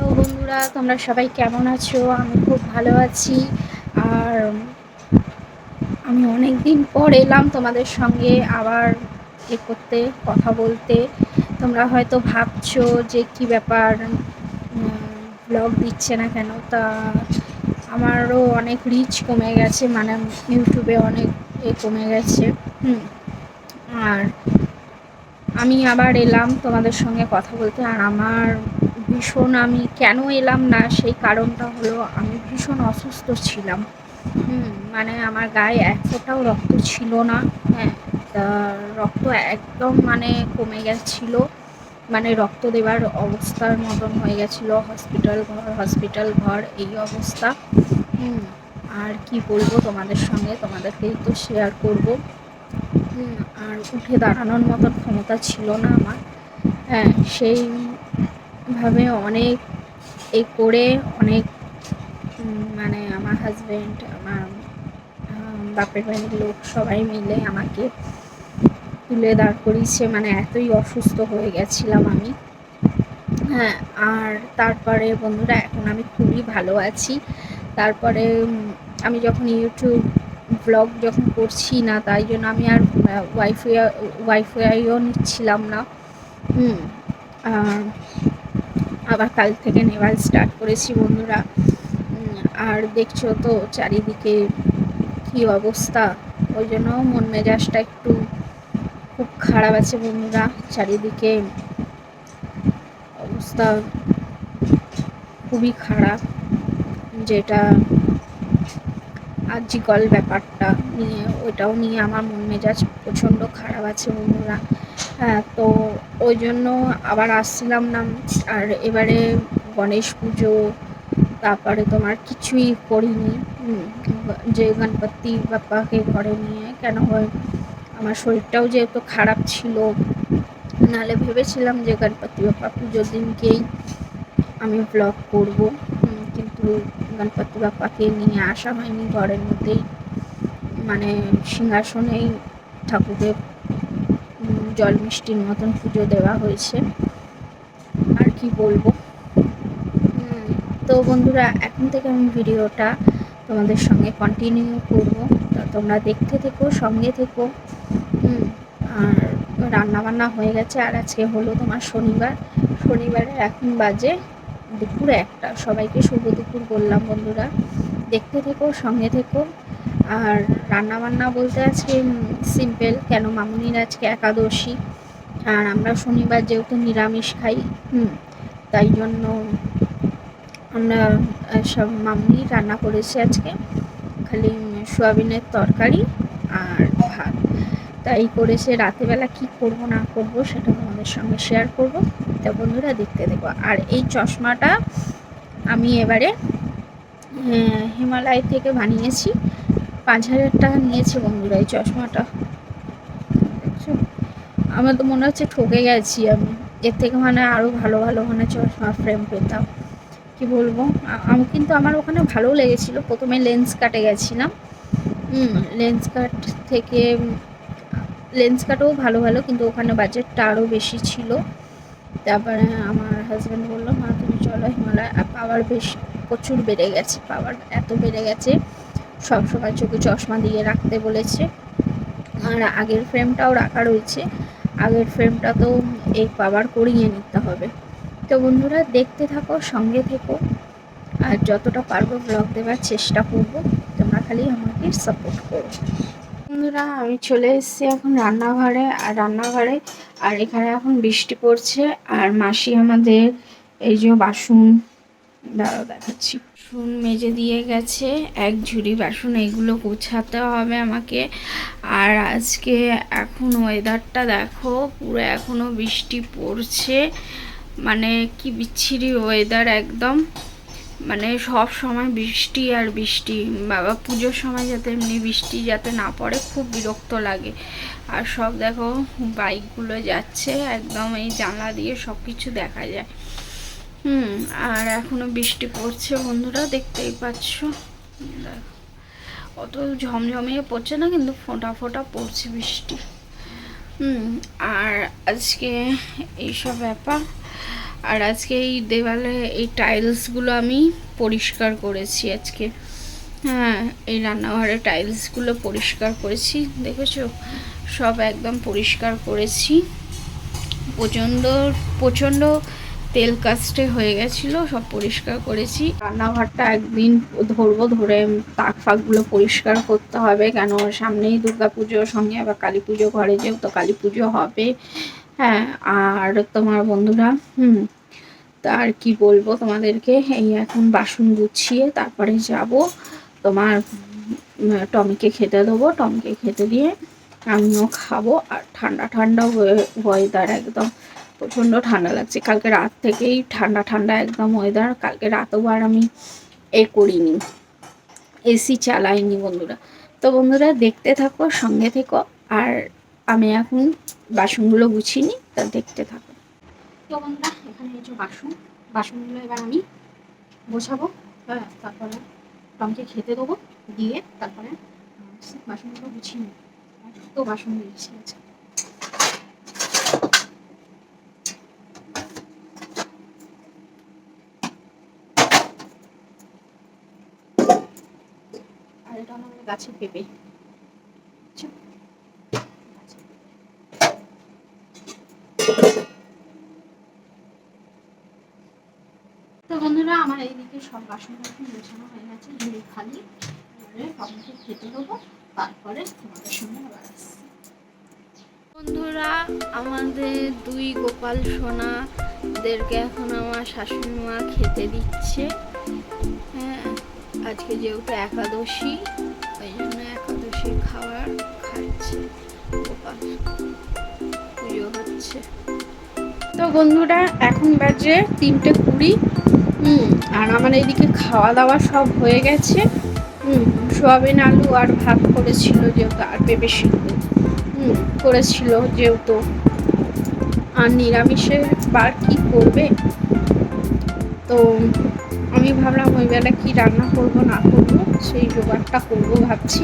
Hello বন্ধুরা, তোমরা সবাই কেমন আছো? আমি খুব ভালো আছি। আর আমি অনেক দিন পর এলাম তোমাদের সঙ্গে আবার এ করতে, কথা বলতে। তোমরা হয়তো ভাবছ যে কি ব্যাপার ব্লগ দিচ্ছে না কেন? তা আমারও অনেক রিচ কমে গেছে মানে ইউটিউবে অনেক এ কমে গেছে। হুম, আর আমি আবার এলাম তোমাদের সঙ্গে কথা বলতে, আর আমার ভীষণ আমি কেন এলাম না? সেই কারণটা হলো আমি ভীষণ অসুস্থ ছিলাম। হুম মানে আমার গায়ে এক রক্ত ছিল না। হ্যাঁ রক্ত একদম মানে কমে গেছিল। মানে রক্ত দেওয়ার অবস্থার মতন হয়ে গেছিল। হসপিটাল ঘর হসপিটাল ঘর, এই অবস্থা। হুম, আর কি বলব তোমাদের সঙ্গে? তোমাদেরকেই তো শেয়ার করব। আর উঠে দাঁড়ানোর মতন ক্ষমতা ছিল না আমার। হ্যাঁ সেই ভাবে অনেক এ করে অনেক মানে আমার হাজব্যান্ড আমার বাপের বাড়ির লোক সবাই মিলে আমাকে তুলে দাঁড় করিয়েছে। মানে এতই অসুস্থ হয়ে গেছিলাম আমি। হ্যাঁ আর তারপরে বন্ধুরা, এখন আমি খুবই ভালো আছি। তারপরে আমি যখন ইউটিউব ব্লগ যখন করছি না, তাই জন্য আমি আর ওয়াইফাই ওয়াইফাইও নিচ্ছিলাম না। হুম, আর আবার কাল থেকে নেওয়া স্টার্ট করেছি বন্ধুরা। আর দেখছ তো চারিদিকে কি অবস্থা? ওই জন্য মন মেজাজটা একটু খুব খারাপ আছে বন্ধুরা, চারিদিকে অবস্থা খুবই খারাপ। যেটা আজিকল ব্যাপারটা নিয়ে, ওইটাও নিয়ে আমার মন মেজাজ প্রচণ্ড খারাপ আছে বন্ধুরা। হ্যাঁ তো ওই জন্য আবার আসছিলাম না। আর এবারে গণেশ পুজো, তারপরে তোমার কিছুই করিনি। যে গণপতি বাপ্পাকে ঘরে নিয়ে কেন হয়? আমার শরীরটাও যেহেতু খারাপ ছিল, নাহলে ভেবেছিলাম যে গণপতি বাপ্পা পুজোর দিনকেই আমি ব্লগ করব। কিন্তু গণপতি বাপ্পাকে নিয়ে আসা হয়নি ঘরের মধ্যেই। মানে সিংহাসনেই ঠাকুরকে জল মিষ্টির মতন পুজো দেওয়া হয়েছে। আর কি বলব? তো বন্ধুরা, এখন থেকে আমি ভিডিওটা তোমাদের সঙ্গে কন্টিনিউ করব। তো তোমরা দেখতে থেকো, সঙ্গে থেকো। আর রান্না বান্না হয়ে গেছে। আর আজকে হলো তোমার শনিবার। শনিবারে এখন বাজে দুপুর একটা। সবাইকে শুভ দুপুর বললাম বন্ধুরা। দেখতে থেকো, সঙ্গে থেকো। আর রান্না বান্না বলতে আজকে সিম্পল, কেন মামুনির আজকে একাদশী। আর আমরা শনিবার যেহেতু নিরামিষ খাই, হুম, তাই জন্য আমরা সব মামনি রান্না করেছি আজকে। খালি সোয়াবিনের তরকারি আর ভাত। তাই করেছে, রাতেবেলা কি করব, না করব, সেটা তোমাদের সঙ্গে শেয়ার করব। তা বন্ধুরা, দেখতে দেখো। আর এই চশমাটা আমি এবারে হিমালয় থেকে বানিয়েছি। পাঁচ হাজার টাকা নিয়েছে বন্ধুরা, এই চশমাটা। আমার তো মনে হচ্ছে ঠকে গেছি আমি। এর থেকে মানে আরও ভালো ভালো মানে চশমা ফ্রেম পেতাম। কি বলব? আমি কিন্তু আমার ওখানে ভালো লেগেছিল। প্রথমে লেন্স কাটে গেছিলাম। লেন্স কাট থেকে লেন্স কাটও ভালো ভালো, কিন্তু ওখানে বাজেটটা আরও বেশি ছিল। তারপরে আমার হাজব্যান্ড বলল, মা, তুমি চলো হিমালয়। পাওয়ার বেশ, প্রচুর বেড়ে গেছে পাওয়ার এত বেড়ে গেছে। সব সময় চোখে চশমা দিয়ে রাখতে বলেছে। আর আগের ফ্রেমটাও রাখা রয়েছে। আগের ফ্রেমটা তো এই পাওয়ার করিয়ে নিতে হবে। তো বন্ধুরা, দেখতে থাকো, সঙ্গে থেকো। আর যতটা পারব ব্লগ দেওয়ার চেষ্টা করব। তোমরা খালি আমাকে সাপোর্ট করো। বন্ধুরা, আমি চলে এসেছি এখন রান্নাঘরে। আর রান্নাঘরে, আর এখানে এখন বৃষ্টি পড়ছে। আর মাসি আমাদের এই যে বাসন দেখাচ্ছি। বাসন মেজে দিয়ে গেছে, এক ঝুড়ি বাসন, এগুলো গোছাতে হবে আমাকে। আর আজকে এখন ওয়েদারটা দেখো, পুরো এখনও বৃষ্টি পড়ছে। মানে কি বিচ্ছিরি ওয়েদার একদম। মানে সব সময় বৃষ্টি আর বৃষ্টি। বাবা, পুজোর সময় যাতে এমনি বৃষ্টি যাতে না পড়ে, খুব বিরক্ত লাগে। আর সব দেখো, বাইকগুলো যাচ্ছে, একদম এই জানলা দিয়ে সব কিছু দেখা যায়। হুম, আর এখনও বৃষ্টি পড়ছে বন্ধুরা, দেখতেই পাচ্ছ। অত ঝমঝমিয়ে পড়ছে না, কিন্তু ফোঁটা ফোঁটা পড়ছে বৃষ্টি। হুম, আর আজকে এইসব ব্যাপার, আর আজকে এই দেওয়ালে এই টাইলসগুলো আমি পরিষ্কার করেছি আজকে। হ্যাঁ এই রান্নাঘরের টাইলসগুলো পরিষ্কার করেছি, দেখেছ? সব একদম পরিষ্কার করেছি। প্রচণ্ড প্রচণ্ড তেল কাস্টে হয়ে গেছিল, সব পরিষ্কার করেছি। রান্নাঘরটা একদিন ধরবো, ধরে তাক ফাকগুলো পরিষ্কার করতে হবে, কেন সামনেই দুর্গা পুজোর সঙ্গে আবার কালী পুজো ঘরে যেও তো কালী পুজো হবে। হ্যাঁ আর তোমার বন্ধুরা, হুম, তা আর কি বলব তোমাদেরকে? এই এখন বাসন গুছিয়ে তারপরে যাব। তোমার টমিকে খেতে দেবো, টমিকে খেতে দিয়ে আমিও খাব, আর ঠান্ডা ঠান্ডা ওয়েদার একদম প্রচণ্ড ঠান্ডা লাগছে। কালকে রাত থেকেই ঠান্ডা ঠান্ডা একদম ওয়েদার কালকে রাতেও আর আমি এ করিনি। এসি চালাইনি বন্ধুরা। তো বন্ধুরা দেখতে থাকো, সঙ্গে থেকো। আর আমি এখন বাসনগুলো গুছিয়ে নিই, তা দেখতে থাকো। তো বন্ধুরা, এখানে এই যে বাসন, বাসনগুলো এবার আমি গোছাবো। হ্যাঁ তারপরে টমকে খেতে দেবো, দিয়ে তারপরে বাসনগুলো গুছিয়ে নিই তো বাসন দিয়েছি আছে। এটা গাছের পেঁপে। আচ্ছা। তো বন্ধুরা, আমার এইদিকে সব বাসন বাসন গোছানো হয়ে গেছে ঝুড়ি খালি। খেতে দেবো তারপরে তোমাদের সঙ্গে আবার বন্ধুরা, আমাদের দুই গোপাল সোনাদেরকে এখন আমার শাশুড়ি মা খেতে দিচ্ছে। আজকে যেহেতু একাদশী ওই জন্য একাদশীর খাবার খাচ্ছে। পুজো হচ্ছে। তো বন্ধুরা, এখন বাজে তিনটে কুড়ি। হুম, আর আমার এইদিকে খাওয়া দাওয়া সব হয়ে গেছে। হুম, সোয়াবিন, আলু আর ভাত করেছিল যেহেতু আর পেঁপে সিদ্ধ। হুম, করেছিল যেহেতু। আর নিরামিষের বার কি করবে? তো আমি ভাবলাম ওই বেলা কী রান্না করব, না করব, সেই জোগাড়টা করব ভাবছি।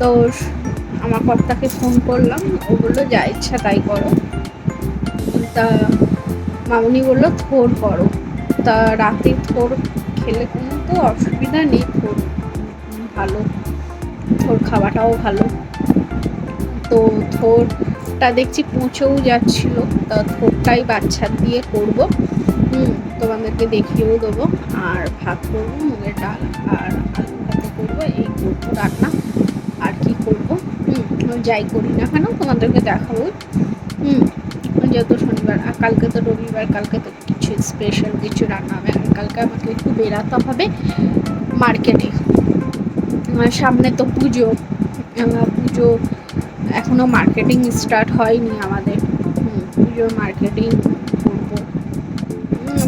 তো আমার কর্তাকে ফোন করলাম, ও বলল, যা ইচ্ছা তাই করো। তা মামনি বলল, থোর করো। তা রাতে থোর খেলে কোনো তো অসুবিধা নেই, থোর ভালো, থোর খাওয়াটাও ভালো। তো থোরটা দেখছি পচেও যাচ্ছিল, তা থোরটাই বাচ্চা দিয়ে করব। হুম তোমাদেরকে দেখিয়েও দেবো। আর ভাত করব, মুগের ডাল আর আলু ভাতে করব, এই করব রান্না। আর কি করব? যাই করি না কেন, তোমাদেরকে দেখাবো। হুম যেহেতু শনিবার, আর কালকে তো রবিবার, কালকে তো কিছু স্পেশাল কিছু রান্না হবে। আর কালকে আমাকে একটু বেরাতে হবে মার্কেটে সামনে তো পুজো পুজো এখনও মার্কেটিং স্টার্ট হয়নি আমাদের। পুজোর মার্কেটিং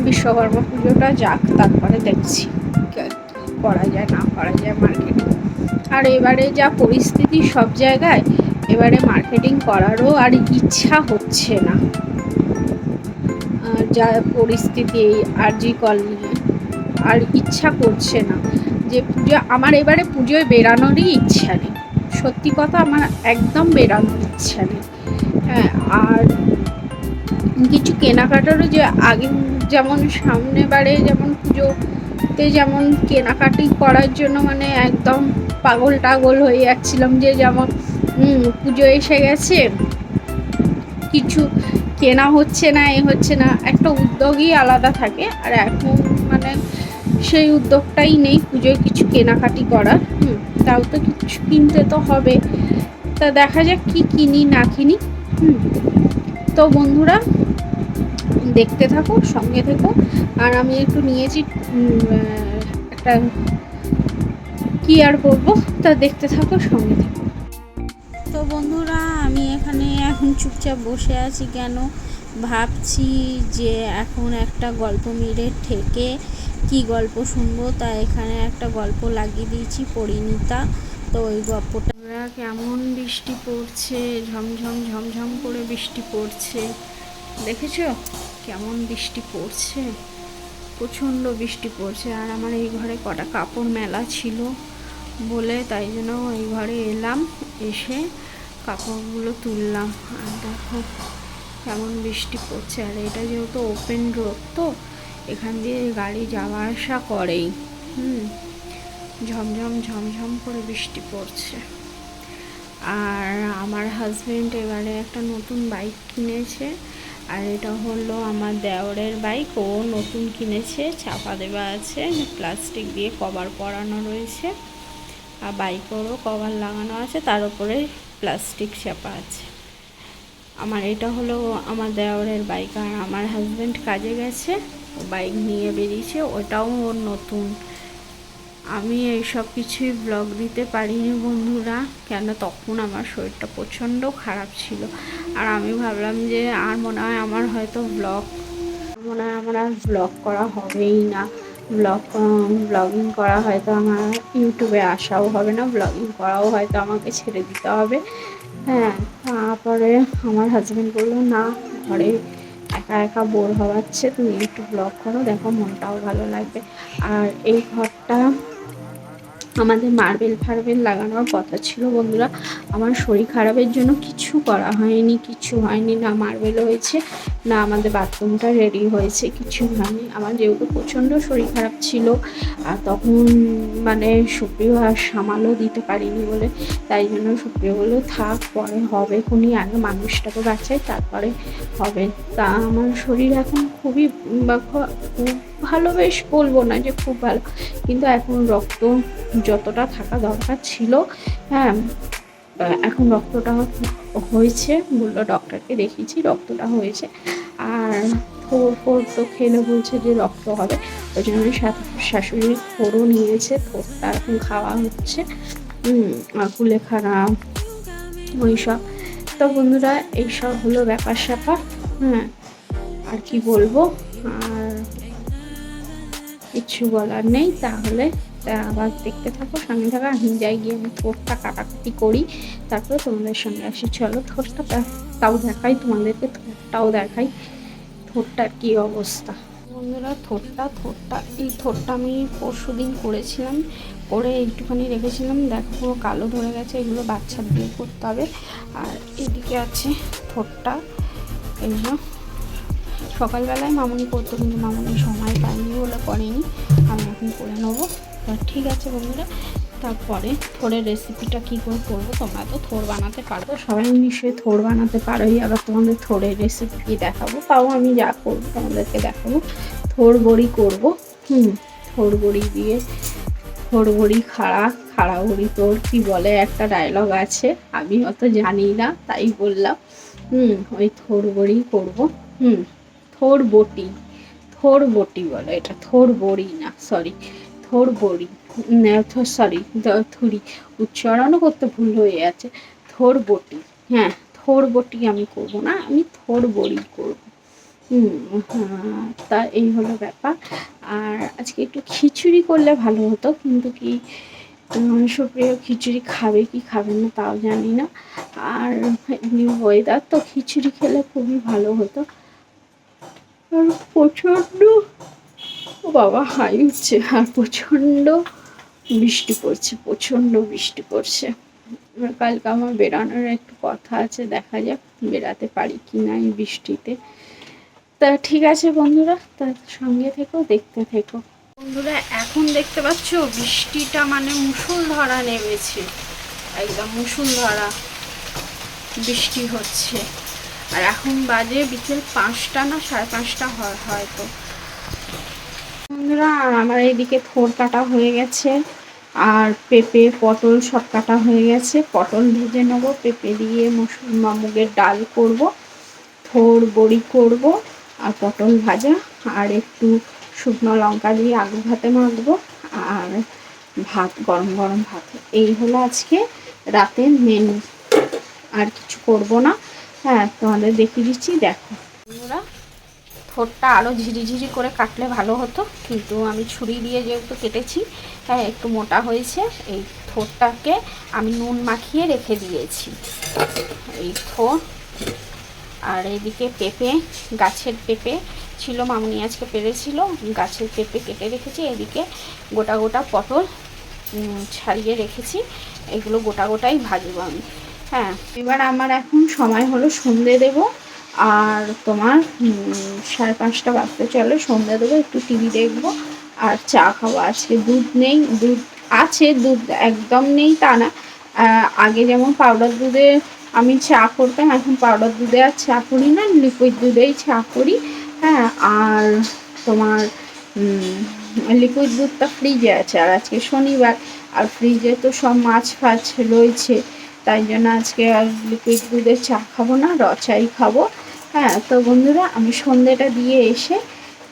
বিশ্বকর্মা পুজোটা যাক, তারপরে দেখছি। করা যায়, না করা যায় মার্কেটিং আর এবারে যা পরিস্থিতি সব জায়গায়, এবারে মার্কেটিং করারও আর ইচ্ছা হচ্ছে না। যা পরিস্থিতি এই আরজি কল নিয়ে, আর ইচ্ছা করছে না। যে পুজো, আমার এবারে পুজোয় বেরানোরই ইচ্ছা নেই। সত্যি কথা, আমার একদম বেরানোর ইচ্ছা নেই। হ্যাঁ আর কিছু কেনাকাটারও যে আগে যেমন সামনে বারে যেমন পুজোতে যেমন কেনাকাটি করার জন্য মানে একদম পাগল টাগল হয়ে যাচ্ছিলাম যে যেমন পুজো এসে গেছে, কিছু কেনা হচ্ছে না, এ হচ্ছে না, একটা উদ্যোগই আলাদা থাকে, আর এখন মানে সেই উদ্যোগটাই নেই পুজোয় কিছু কেনাকাটি করার, হুম, তাও তো কিছু কিনতে তো হবে, তা দেখা যাক কি কিনি না কিনি, হুম, তো বন্ধুরা দেখতে থাকো সঙ্গে থেকো। আর আমি একটু নিয়েছি একটা কি আর করব তা দেখতে থাকো সঙ্গে থেকো। তো বন্ধুরা আমি এখানে এখন চুপচাপ বসে আছি কেন? ভাবছি যে এখন একটা গল্প মিলে থেকে কি গল্প শুনব? তা এখানে একটা গল্প লাগিয়ে দিয়েছি পরিণীতা। তো ওই গল্পটা কেমন বৃষ্টি পড়ছে? ঝমঝম ঝমঝম করে বৃষ্টি পড়ছে। দেখেছ? কেমন বৃষ্টি পড়ছে? প্রচণ্ড বৃষ্টি পড়ছে আর আমার এই ঘরে কটা কাপড় মেলা ছিল বলে তাই জন্য এই ঘরে এলাম, এসে কাপড়গুলো তুললাম। আর দেখো কেমন বৃষ্টি পড়ছে। আর এটা যেহেতু ওপেন রোড তো, এখান দিয়ে গাড়ি যাওয়া আসা করেই। হুম, ঝমঝম ঝমঝম করে বৃষ্টি পড়ছে। আর আমার হাজবেন্ড এবারে একটা নতুন বাইক কিনেছে। আর এটা হলো আমার দেওরের বাইক। ও নতুন কিনেছে, চাপা দেওয়া আছে, প্লাস্টিক দিয়ে কভার করানো রয়েছে। আর বাইকেরও কভার লাগানো আছে, তার উপরে প্লাস্টিক চাপা আছে। আমার এটা হলো আমার দেওরের বাইক, আর আমার হাজব্যান্ড কাজে গেছে বাইক নিয়ে বেরিয়েছে, ওটাও ওর নতুন। আমি এইসব কিছুই ব্লগ দিতে পারিনি বন্ধুরা, কেন তখন আমার শরীরটা প্রচণ্ড খারাপ ছিল। আর আমি ভাবলাম যে আর মনে হয় আমার হয়তো ব্লগ মনে হয় আমার আর ব্লগ করা হবেই না। ব্লগ ব্লগিং করা হয়তো আমার ইউটিউবে আসাও হবে না ব্লগিং করাও হয়তো আমাকে ছেড়ে দিতে হবে। হ্যাঁ তারপরে আমার হাজব্যান্ড বলল, না, ঘরে একা একা বোর হওয়াচ্ছে, তুমি একটু ব্লগ করো, দেখো মনটাও ভালো লাগবে। আর এই ঘরটা আমাদের মার্বেল ফার্বেল লাগানোর কথা ছিল বন্ধুরা। আমার শরীর খারাপের জন্য কিছু করা হয়নি, কিছু হয়নি না মার্বেল হয়েছে। না, আমাদের বাথরুমটা রেডি হয়েছে কিছু হয়নি আমার যেহেতু প্রচণ্ড শরীর খারাপ ছিল, আর তখন মানে সুপ্রিয় আর সামালও দিতে পারিনি বলে, তাই জন্য সুপ্রিয় বলল, থাক, পরে হবে খুনি, আগে মানুষটাকে বাঁচাই, তারপরে হবে। তা আমার শরীর এখন খুবই খুব ভালো, বেশ বলব না যে খুব ভালো, কিন্তু এখন রক্ত যতটা থাকা দরকার ছিল হ্যাঁ এখন রক্তটা হয়েছে বলল ডক্টরকে দেখিয়েছি, রক্তটা হয়েছে। আর থোর ফোর তো খেলে বলছে যে রক্ত হবে। ওই জন্য শাশুড়ির ফোরও নিয়েছে ফোরটা এখন খাওয়া হচ্ছে। কুলেখানা ওই সব তো বন্ধুরা, এইসব হলো ব্যাপার স্যাপার। হ্যাঁ আর কি বলব? আর কিছু বলার নেই, তাহলে আবার দেখতে থাকো সঙ্গে থাকো, আমি যাই গিয়ে আমি থোরটা কাটাকাটি করি, তারপরে তোমাদের সঙ্গে আসি। চলো থোরটা তাও দেখাই, তোমাদেরকে থোরটাও দেখাই। থোরটার কী অবস্থা? বন্ধুরা থোরটা থোরটা এই থোরটা আমি পরশু দিন করেছিলাম, করে একটুখানি রেখেছিলাম। দেখো, পুরো কালো ধরে গেছে, এগুলো বাচ্চার দিয়ে করতে হবে। আর এদিকে আছে থোরটা এগুলো সকালবেলায় মামুনি করতো, কিন্তু মামুনি সময় পায়নি বলে করেনি, আমি এখন করে নেব। ঠিক আছে বন্ধুরা, তারপরে থোড়ের রেসিপিটা কী করে করব তোমরা তো থোড় বানাতে পারব সবাই নিশ্চয়ই থোড় বানাতে পারোই, আবার তোমাদের থোড়ের রেসিপি দেখাবো, তাও আমি যা করব তোমাদেরকে দেখাবো। থোড় বড়ি করব, হুম, থোড় বড়ি দিয়ে, থোড় বড়ি খাড়া খাড়া বড়ি তোর কি বলে একটা ডায়লগ আছে, আমি অত জানি না, তাই বললাম, হুম, ওই থোড় বড়ি করব, হুম থোর বটি থোর বটি বলে এটা থোর বড়ি না সরি থোর বড়ি সরি থুরি উচ্চারণও করতে ভুল হয়ে আছে থোর বটি হ্যাঁ থোর বটি আমি করব না আমি থোর বড়ি করব। হ্যাঁ, তা এই হলো ব্যাপার। আর আজকে একটু খিচুড়ি করলে ভালো হতো কিন্তু কি সুপ্রিয় খিচুড়ি খাবে কি খাবে না তাও জানি না। আর এমনি ওয়েদার তো খিচুড়ি খেলে খুবই ভালো হতো। আর প্রচণ্ড ও বাবা, হাই উঠছে। আর প্রচণ্ড বৃষ্টি পড়ছে, প্রচণ্ড বৃষ্টি পড়ছে। কালকে আমার বেরানোর একটু কথা আছে, দেখা যাক বেরাতে পারি কি না এই বৃষ্টিতে। তা ঠিক আছে বন্ধুরা তার সঙ্গে থেকো, দেখতে থেকো। বন্ধুরা, এখন দেখতে পাচ্ছ বৃষ্টিটা মানে মুসুল ধরা নেমেছে। একদম মুসুল ধরা বৃষ্টি হচ্ছে। আর এখন বাজে বিকেল পাঁচটা না, সাড়ে পাঁচটা হয়, হয়তো। বন্ধুরা, আমার এইদিকে থোর কাটা হয়ে গেছে, আর পেঁপে, পটল সব কাটা হয়ে গেছে। পটল ভেজে নেব, পেঁপে দিয়ে মুগের ডাল করব, থোর বড়ি করব, আর পটল ভাজা, আর একটু শুকনো লঙ্কা দিয়ে আলু ভাতে মাখবো, আর ভাত, গরম গরম ভাত। এই হলো আজকে রাতের মেনু আর কিছু করব না। হ্যাঁ তোমাদের দেখিয়ে দিচ্ছি, দেখো। থোরটা আরও ঝিরিঝিরি করে কাটলে ভালো হতো। কিন্তু আমি ছুরি দিয়ে যেহেতু কেটেছি হ্যাঁ একটু মোটা হয়েছে। এই থোরটাকে আমি নুন মাখিয়ে রেখে দিয়েছি। এই থোর আর এদিকে পেঁপে, গাছের পেঁপে ছিল, মামনি আজকে পেরেছিল। গাছের পেঁপে কেটে রেখেছি, এদিকে গোটা গোটা পটল ছাড়িয়ে রেখেছি। এগুলো গোটা গোটাই ভাজবো আমি। হ্যাঁ এবার আমার এখন সময় হলো সন্ধে দেব। আর তোমার সাড়ে পাঁচটা বাজতে চলে, সন্ধ্যা দেবো, একটু টিভি দেখব, আর চা খাব। আজকে দুধ নেই, দুধ আছে, দুধ একদম নেই তা না। আগে যেমন পাউডার দুধে আমি চা করতাম, এখন পাউডার দুধে আর চা করি না লিকুইড দুধেই চা করি। হ্যাঁ আর তোমার লিকুইড দুধটা ফ্রিজে আছে, আর আজকে শনিবার, আর ফ্রিজে তো সব মাছ ফাছ রয়েছে। তাই জন্য আজকে আর লিকুইড দুধের চা খাব না, র চাই খাব। হ্যাঁ তো বন্ধুরা, আমি সন্ধেটা দিয়ে এসে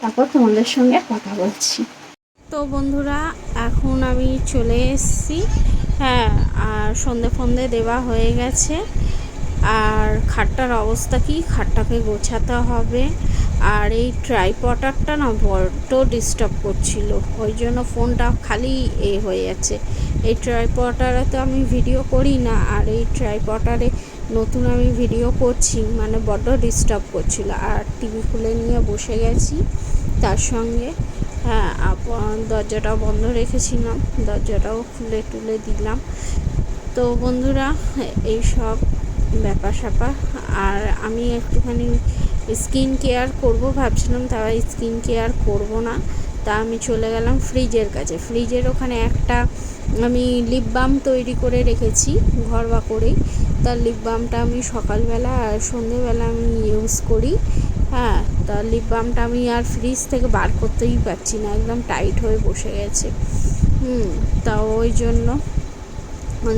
তারপর তোমাদের সঙ্গে কথা বলছি। তো বন্ধুরা, এখন আমি চলে এসেছি। হ্যাঁ আর সন্ধে ফন্ধে দেওয়া হয়ে গেছে। আর খাটটার অবস্থা কি? খাটটাকে গোছাতে হবে। আর এই ট্রাইপটারটা না বড্ড ডিস্টার্ব করছিল। ওই জন্য ফোনটা খালি এ হয়ে যাচ্ছে এই ট্রাইপটারে তো আমি ভিডিও করি না, আর এই ট্রাইপটারে নতুন আমি ভিডিও করছি মানে বড্ড ডিস্টার্ব করছিল। আর টিভি খুলে নিয়ে বসে গেছি, তার সঙ্গে হ্যাঁ দরজাটাও বন্ধ রেখেছিলাম, দরজাটাও খুলে টুলে দিলাম। তো বন্ধুরা, এই সব ব্যাপার স্যাপার আর আমি একটুখানি স্কিন কেয়ার করব ভাবছিলাম তা স্কিন কেয়ার করব না। তা আমি চলে গেলাম ফ্রিজের কাছে। ফ্রিজের ওখানে একটা আমি লিপ বাম তৈরি করে রেখেছি, ঘরোয়া করেই। তার লিপ বামটা আমি সকালবেলা আর সন্ধেবেলা আমি ইউজ করি। হ্যাঁ তা লিপ বামটা আমি আর ফ্রিজ থেকে বার করতেই পারছি না, একদম টাইট হয়ে বসে গেছে। হুম, তা ওই জন্য,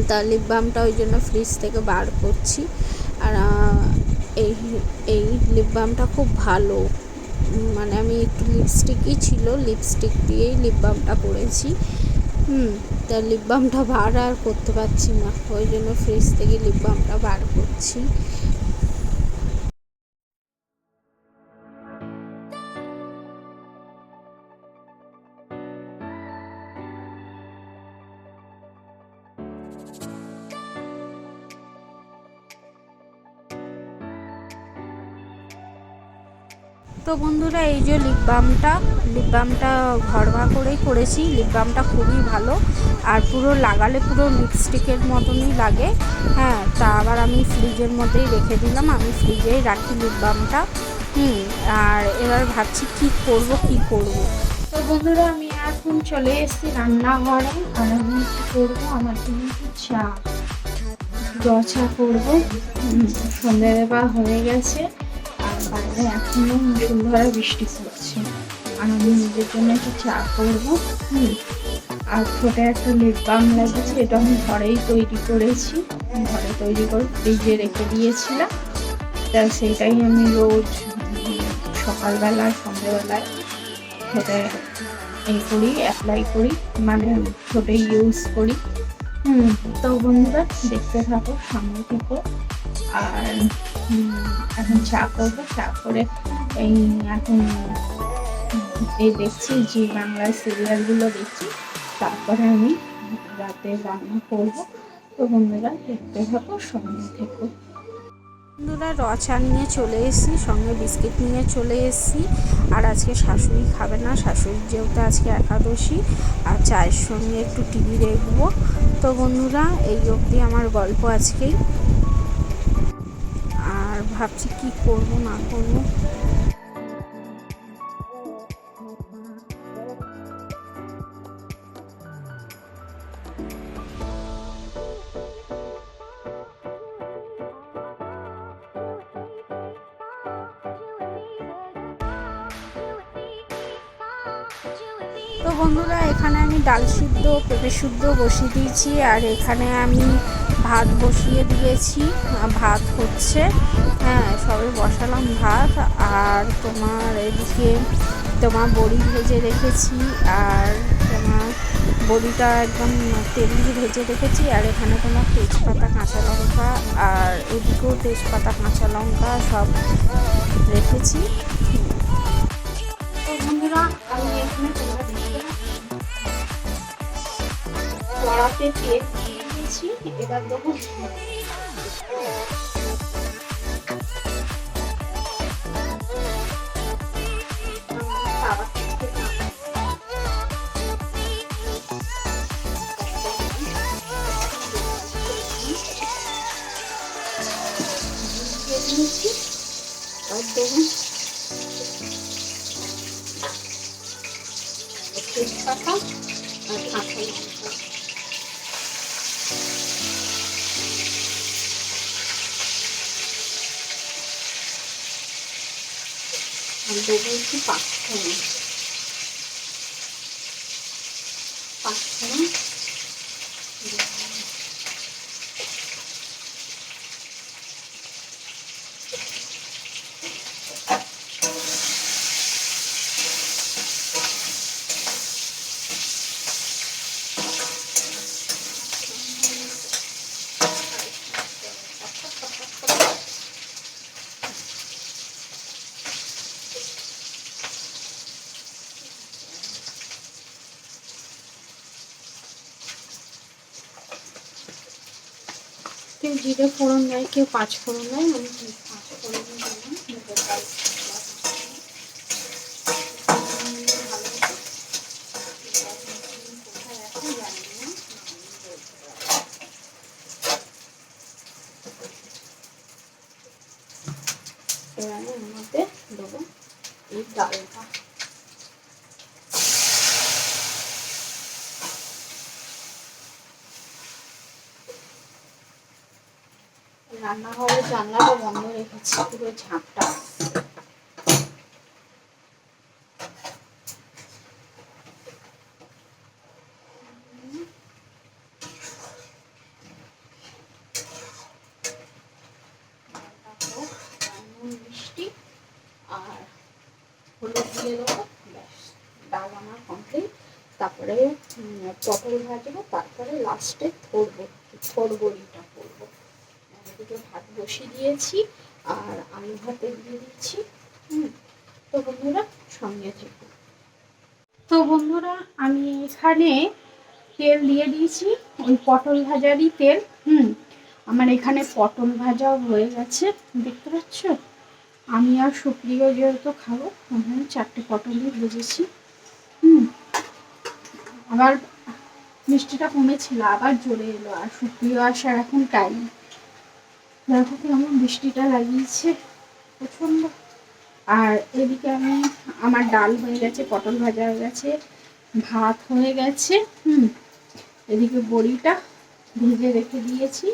তা লিপ বামটা ওই জন্য ফ্রিজ থেকে বার করছি। আর এই এই লিপ বামটা খুব ভালো। মানে আমি একটু লিপস্টিকই ছিল লিপস্টিক দিয়েই লিপ বামটা করেছি হুম, তা লিপ বামটা বার আর করতে পারছি না। ওই জন্য ফ্রিজ থেকে লিপ বামটা বার করছি। তো বন্ধুরা, এই যে লিপ বামটা লিপ বামটা করেই করেছি। লিপ বামটা খুবই ভালো। আর পুরো লাগালে পুরো লিপস্টিকের মতনই লাগে। হ্যাঁ তা আবার আমি ফ্রিজের মধ্যেই রেখে দিলাম। আমি ফ্রিজেই রাখি লিপ বামটা হুম, আর এবার ভাবছি কি করব কি করব? তো বন্ধুরা, আমি এখন চলে এসেছি রান্নাঘরে। আর আমি কী করব? আমার একটু চা। চা করব। সন্ধ্যে দেওয়া হয়ে গেছে। আর বাইরে এখনও মুসুলধারা বৃষ্টি পড়ছে। আর আমি নিজের জন্য একটু চা করব। হুম, আর ছোটো একটা লিপ বাম লাগছে এটা আমি ঘরেই তৈরি করেছি। ঘরে তৈরি করে ফ্রিজে রেখে দিয়েছিলাম। তা সেটাই আমি রোজ সকালবেলায় সন্ধ্যেবেলায় ঠোঁটে এই করি অ্যাপ্লাই করি মানে ঠোঁটে ইউজ করি। হুম, তো বন্ধুরা, দেখতে থাকো, সামনে থেকো। আর এখন চা করব, চা করে এই এখন এই দেখছি যে বাংলার সিরিয়ালগুলো দেখছি। তারপরে আমি রাতে রান্না করব। তো বন্ধুরা, দেখতে থাকো, সঙ্গে থেকো। বন্ধুরা, র চা নিয়ে চলে এসেছি, সঙ্গে বিস্কিট নিয়ে চলে এসেছি। আর আজকে শাশুড়ি খাবে না, শাশুড়ির যেহেতু আজকে একাদশী, আর চায়ের সঙ্গে একটু টিভি দেখব। তো বন্ধুরা, এই অবধি আমার গল্প আজকেই। ভাবছি কি করব, না করব। তো বন্ধুরা, এখানে আমি ডাল সিদ্ধ, পেঁপে শুদ্ধ বসিয়ে দিয়েছি, আর এখানে আমি ভাত বসিয়ে দিয়েছি। ভাত হচ্ছে হ্যাঁ সবে বসালাম ভাত আর তোমার এদিকে তোমার বড়ি ভেজে রেখেছি আর তোমার বড়িটা একদম তেল দিয়ে ভেজে রেখেছি আর এখানে তোমার তেজপাতা, কাঁচা লঙ্কা আর এদিকেও তেজপাতা, কাঁচা লঙ্কা সব রেখেছি। কড়াতে এবার দেবো দেবো তেজপাতা আর কাঁচা লঙ্কা। আর দেবো একটু পাঁচফোড়ন কেউ জিরে ফোড়ন দেয় কেউ পাঁচ ফোড়ন দেয় আমি পাঁচ ফোড়ন দিলাম মুগের ডাল এবারে এর মধ্যে দেবো এই ডালটা রান্নাঘরের জানলাটা বন্ধ রেখেছি পুরো ঝাঁপটা। তারপরে পটল ভাজবো তারপরে লাস্টে থরবো থর বড়িটা করব। দুটো ভাত বসিয়ে দিয়েছি আর আলু ভাতে দিয়ে দিচ্ছি। তো বন্ধুরা, সঙ্গে থেকো। তো বন্ধুরা, আমি এখানে তেল দিয়ে দিয়েছি। ওই পটল ভাজারই তেল। হুম। আমার এখানে পটল ভাজাও হয়ে গেছে। দেখতে পাচ্ছ? আমি আর সুপ্রিয় যেহেতু খাব ওখানে চারটে পটলই ভেজেছি। হুম। আবার মিষ্টিটা কমেছিল, আবার জ্বলে এলো, আর সুপ্রিয় আসার এখন টাইম দেখো কেমন বৃষ্টিটা লাগিয়েছে, প্রচণ্ড। আর এদিকে আমি, আমার ডাল হয়ে গেছে, পটল ভাজা হয়ে গেছে, ভাত হয়ে গেছে, হুম। এদিকে বড়িটা ভেজে রেখে দিয়েছি,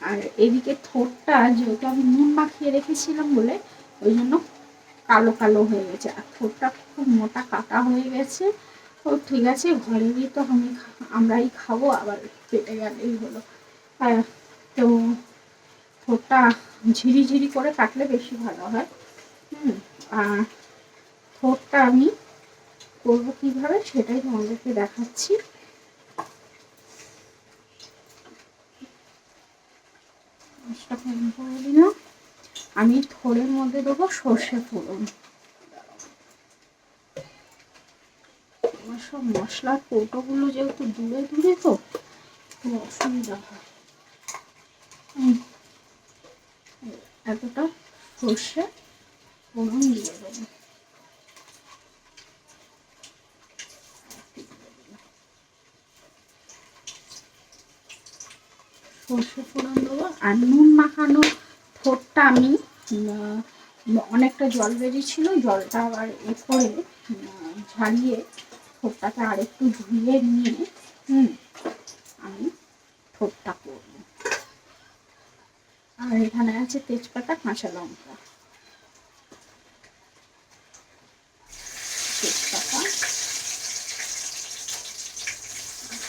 আর এদিকে থোরটা যেহেতু আমি নুন মাখিয়ে রেখেছিলাম বলে, ওই জন্য কালো কালো হয়ে গেছে। আর থোরটা খুব মোটা কাটা হয়ে গেছে। ও ঠিক আছে ঘরেরই তো আমি আমরাই খাব, আবার পেটে গেলেই হলো। আর তো থোরটা ঝিরি ঝিরি করে কাটলে বেশি ভালো হয়। হুম, আর থোরটা আমি করব কীভাবে সেটাই তোমাদেরকে দেখাচ্ছি। আমি থোড়ের মধ্যে দেবো সর্ষে ফোড়ন। সব মশলার কৌটোগুলো যেহেতু দূরে দূরে তো অসুবিধা হয়। এতটা সর্ষে ফোড়ন দিয়ে দেবো। সর্ষে ফোড়ন দেবো আর নুন মাখানো থোরটা আমি অনেকটা জল বেরিয়েছিল, জলটা আবার এ করে ঝারিয়ে থোরটাকে আরেকটু ধুয়ে নিয়ে, হুম, আমি থোরটা করব। আর এখানে আছে তেজপাতা, কাঁচা লঙ্কা। তেজপাতা,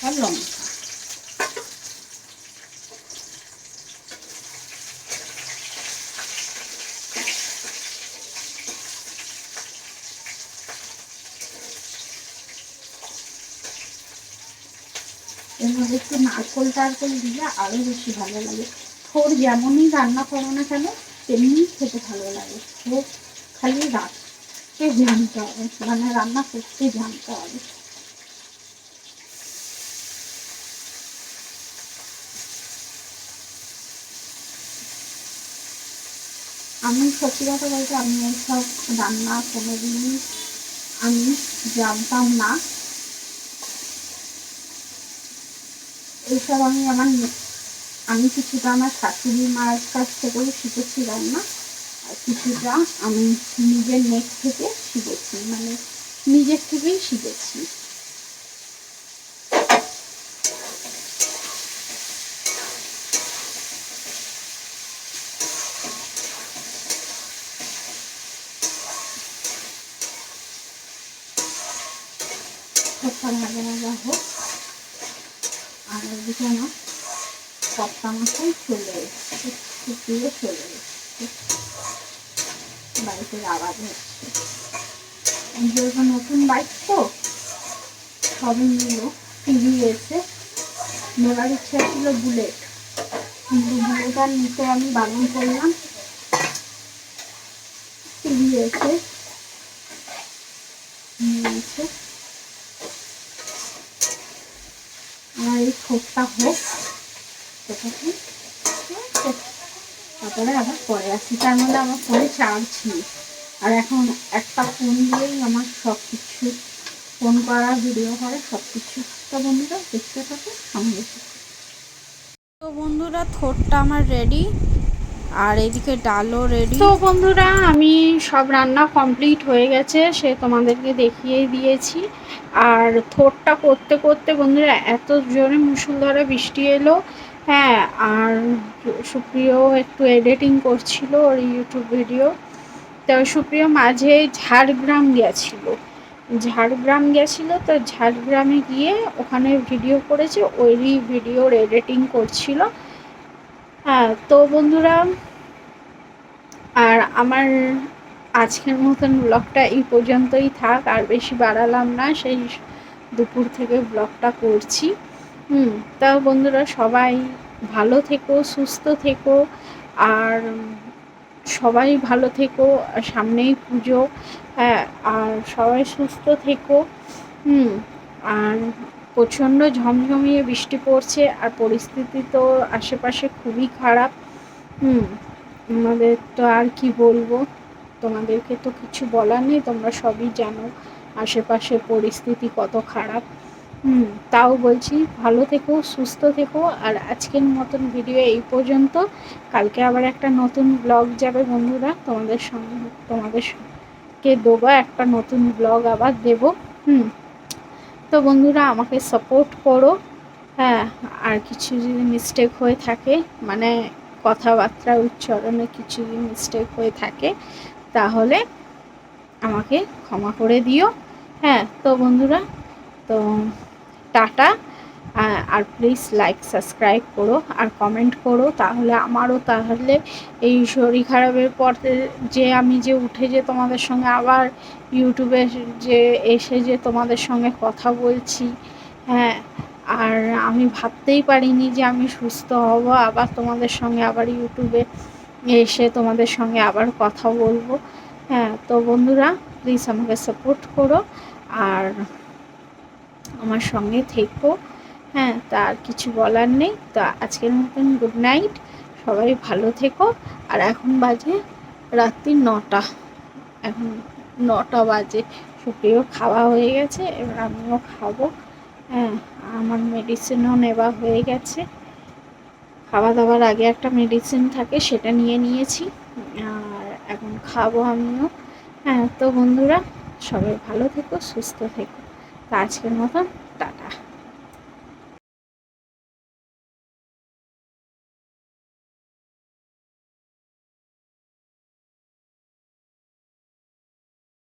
কাঁচা লঙ্কা। মধ্যে একটু নারকোল, টারকোল দিলে আরও বেশি ভালো লাগে। থোর যেমনই রান্না করো না কেন, তেমনি খেতে ভালো লাগে। থোর খালি রাখতে জানতে হবে মানে রান্না করতে জানতে হবে। আমি সত্যি কথা বলতে, আমি এইসব রান্না কোনোদিনই আমি জানতাম না। এইসব আমি আমার আমি কিছুটা আমার শাশুড়ি মার কাছ থেকেও শিখেছি রান্না, আর কিছুটা আমি নিজের নেট থেকে শিখেছি মানে নিজের থেকেই শিখেছি সবটা ভাজা ভাজা হোক আর ওদিকে আমার কপ্তা চলে এসছে চলে এসছে বাইকের আওয়াজ হচ্ছে। যেহেতু নতুন বাইক তো? সবই নিল। টিভি এসে নেওয়ার ইচ্ছা ছিল বুলেট। কিন্তু বুলেট নিতে আমি বারণ করলাম। টিভি এসে নিয়েছে। আমার এই ঠোঁটটা হোক তারপরে আবার পরে তার মধ্যে আমার আর এখন একটা ফোন দিয়েই আমার সব কিছু ফোন করা ভিডিও সব কিছু বন্ধুরা, দেখতে সঙ্গে তো বন্ধুরা, থোরটা আমার রেডি আর এদিকে ডালও রেডি তো বন্ধুরা, আমি সব রান্না কমপ্লিট হয়ে গেছে, সে তোমাদেরকে দেখিয়ে দিয়েছি। আর থোরটা করতে করতে বন্ধুরা, এত জোরে মুসুলধারে বৃষ্টি এলো। হ্যাঁ আর সুপ্রিয় একটু এডিটিং করছিল ওর ইউটিউব ভিডিও তো সুপ্রিয় মাঝে ঝাড়গ্রাম গেছিল। ঝাড়গ্রাম গেছিল তো ঝাড়গ্রামে গিয়ে ওখানে ভিডিও করেছে ওইরই ভিডিওর এডিটিং করছিল। হ্যাঁ তো বন্ধুরা, আর আমার আজকের মতন ব্লগটা এই পর্যন্তই থাক, আর বেশি বাড়ালাম না, সেই দুপুর থেকে ব্লগটা করছি। হুম। তা বন্ধুরা সবাই ভালো থেকো, সুস্থ থেকো, আর সবাই ভালো থেকো সামনেই পুজো হ্যাঁ আর সবাই সুস্থ থেকো, হুম, আর প্রচণ্ড ঝমঝমিয়ে বৃষ্টি পড়ছে, আর পরিস্থিতি তো আশেপাশে খুবই খারাপ, হুম আমাদের তো আর কি বলব, তোমাদেরকে তো কিছু বলার নেই, তোমরা সবই জানো আশেপাশে পরিস্থিতি কত খারাপ। হুম, তাও বলছি ভালো থেকো, সুস্থ থেকো। আর আজকের মতন ভিডিও এই পর্যন্ত। কালকে আবার একটা নতুন ব্লগ যাবে বন্ধুরা, তোমাদের সঙ্গে, তোমাদের তোমাদেরকে দেবো। একটা নতুন ব্লগ আবার দেব। হুম, তো বন্ধুরা আমাকে সাপোর্ট করো। হ্যাঁ আর কিছু যদি মিস্টেক হয়ে থাকে মানে কথাবার্তা উচ্চারণে কিছু যদি মিস্টেক হয়ে থাকে, তাহলে আমাকে ক্ষমা করে দিও। হ্যাঁ তো বন্ধুরা, তো টাটা। আর প্লিজ লাইক সাবস্ক্রাইব করো আর কমেন্ট করো তাহলে আমারও তাহলে এই শরীর খারাপের পর যে আমি যে উঠে যে তোমাদের সঙ্গে আবার ইউটিউবে যে এসে যে তোমাদের সঙ্গে কথা বলছি হ্যাঁ আর আমি ভাবতেই পারিনি যে আমি সুস্থ হব, আবার তোমাদের সঙ্গে আবার ইউটিউবে এসে তোমাদের সঙ্গে আবার কথা বলব হ্যাঁ তো বন্ধুরা প্লিজ আমাকে সাপোর্ট করো, আর আমার সঙ্গে থেকো। হ্যাঁ তার কিছু বলার নেই। তা আজকের মতন গুড নাইট সবাই ভালো থেকো। আর এখন বাজে রাত্রি নটা। এখন নটা বাজে। সুপ্রিয় খাওয়া হয়ে গেছে, এবার আমিও খাব। হ্যাঁ আমার মেডিসিনও নেওয়া হয়ে গেছে। খাওয়া দাওয়ার আগে একটা মেডিসিন থাকে, সেটা নিয়ে নিয়েছি। আর এখন খাব আমিও। হ্যাঁ তো বন্ধুরা, সবাই ভালো থেকো, সুস্থ থেকো। তো আজকের মতন টাটা।